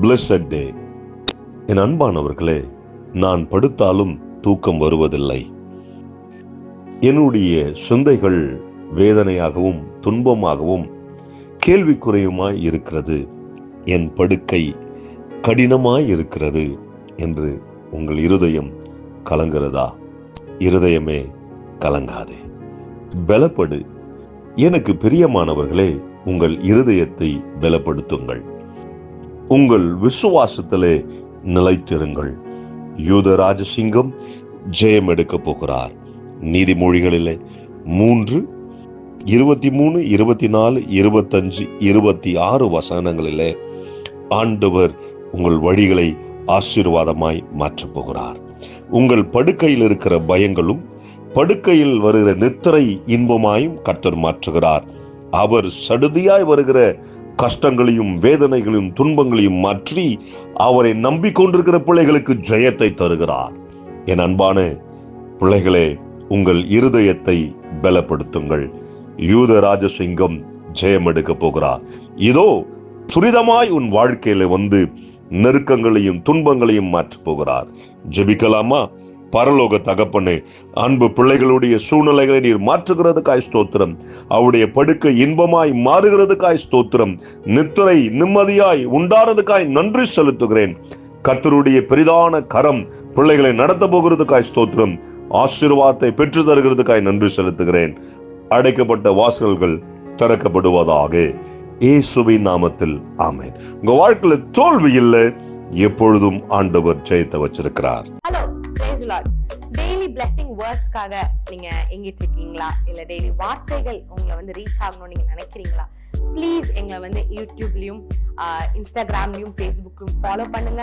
Blessed டே என் அன்பானவர்களே நான் படுத்தாலும் தூக்கம் வருவதில்லை. என்னுடைய சிந்தைகள் வேதனையாகவும் துன்பமாகவும் கேள்விக்குறையுமாய் இருக்கிறது. என் படுக்கை கடினமாய் இருக்கிறது என்று உங்கள் இருதயம் கலங்கிறதா இருதயமே கலங்காதே. பலப்படு. எனக்கு பிரியமானவர்களே உங்கள் இருதயத்தை பலப்படுத்துங்கள். உங்கள் விசுவாசத்திலே நிலைத்திருங்கள். யூத ராஜசிங்கம் ஜெயம் எடுக்கப் போகிறார். நீதிமொழிகளிலே மூன்று இருபத்தி மூணு இருபத்தி நாலு இருபத்தஞ்சு இருபத்தி ஆறு வசனங்களிலே ஆண்டவர் உங்கள் வழிகளை ஆசீர்வாதமாய் மாற்றப் போகிறார். உங்கள் படுக்கையில் இருக்கிற பயங்களும் படுக்கையில் வருகிற நித்திரை இன்பமாயும் கர்த்தர் மாற்றுகிறார். அவர் சடுதியாய் வருகிற கஷ்டங்களையும் வேதனைகளையும் துன்பங்களையும் மாற்றி அவரை நம்பிக்கொண்டிருக்கிற பிள்ளைகளுக்கு ஜெயத்தை தருகிறார். என் அன்பான பிள்ளைகளே உங்கள் இருதயத்தை பலப்படுத்துங்கள். யூத ராஜசிங்கம் ஜெயம் எடுக்க போகிறார். இதோ துரிதமாய் உன் வாழ்க்கையில வந்து நெருக்கங்களையும் துன்பங்களையும் மாற்றப் போகிறார். ஜெபிக்கலாமா? பரலோக தகப்பனே அன்பு பிள்ளைகளுடைய சூழ்நிலைகளை நீர் மாற்றுகிறதுக்காய் ஸ்தோத்திரம். அவருடைய படுக்கை இன்பமாய் மாறுகிறதுக்காய் ஸ்தோத்திரம். நித்திரை நிம்மதியாய் உண்டானதுக்காய் நன்றி செலுத்துகிறேன். கர்த்தருடைய பெரிதான கரம் பிள்ளைகளை நடத்த போகிறதுக்காய் ஸ்தோத்திரம். ஆசீர்வாதத்தை பெற்று தருகிறதுக்காய் நன்றி செலுத்துகிறேன். அடைக்கப்பட்ட வாசல்கள் திறக்கப்படுவதாக இயேசுவின் நாமத்தில் ஆமேன். உங்க வாழ்க்கையில தோல்வி இல்லை எப்பொழுதும் ஆண்டவர் ஜெயித்த வச்சிருக்கிறார். லார்ட் டெய்லி பிளெஸிங் வேர்ட்ஸ்க்காக நீங்க எங்கிட்டு இருக்கீங்களா இல்ல டெய்லி வார்த்தைகள் உங்களை வந்து ரீச் ஆகணும்னு நீங்க நினைக்கிறீங்களா? ப்ளீஸ் எங்களை வந்து யூடியூப்லயும் இன்ஸ்டாகிராம்லயும் ஃபேஸ்புக்லயும் ஃபாலோ பண்ணுங்க.